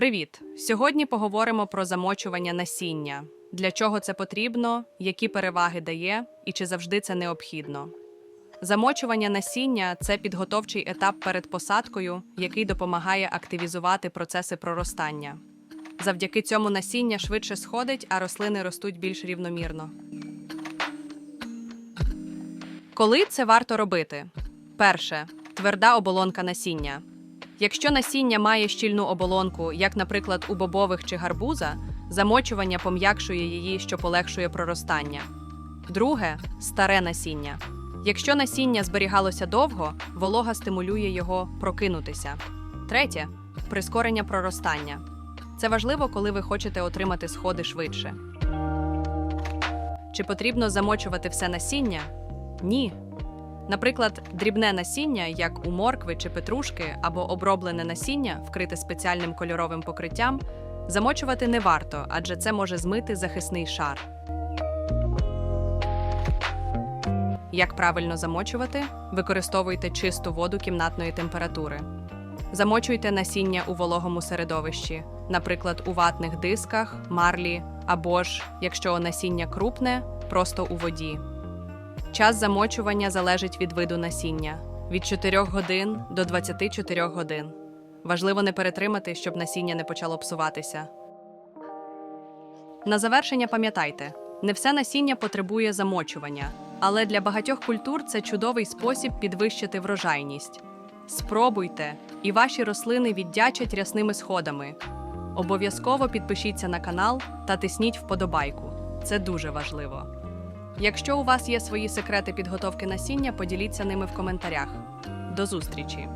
Привіт! Сьогодні поговоримо про замочування насіння. Для чого це потрібно, які переваги дає і чи завжди це необхідно. Замочування насіння це підготовчий етап перед посадкою, який допомагає активізувати процеси проростання. Завдяки цьому насіння швидше сходить, а рослини ростуть більш рівномірно. Коли це варто робити? Перше тверда оболонка насіння. Якщо насіння має щільну оболонку, як, наприклад, у бобових чи гарбуза, замочування пом'якшує її, що полегшує проростання. Друге старе насіння. Якщо насіння зберігалося довго, волога стимулює його прокинутися. Третє прискорення проростання. Це важливо, коли ви хочете отримати сходи швидше. Чи потрібно замочувати все насіння? Ні. Наприклад, дрібне насіння, як у моркви чи петрушки, або оброблене насіння, вкрите спеціальним кольоровим покриттям, замочувати не варто, адже це може змити захисний шар. Як правильно замочувати? Використовуйте чисту воду кімнатної температури. Замочуйте насіння у вологому середовищі, наприклад, у ватних дисках, марлі або ж, якщо насіння крупне, просто у воді. Час замочування залежить від виду насіння від 4 годин до 24 годин. Важливо не перетримати, щоб насіння не почало псуватися. На завершення пам'ятайте: не все насіння потребує замочування, але для багатьох культур це чудовий спосіб підвищити врожайність. Спробуйте, і ваші рослини віддячать рясними сходами. Обов'язково підпишіться на канал та тисніть вподобайку. Це дуже важливо. Якщо у вас є свої секрети підготовки насіння, поділіться ними в коментарях. До зустрічі!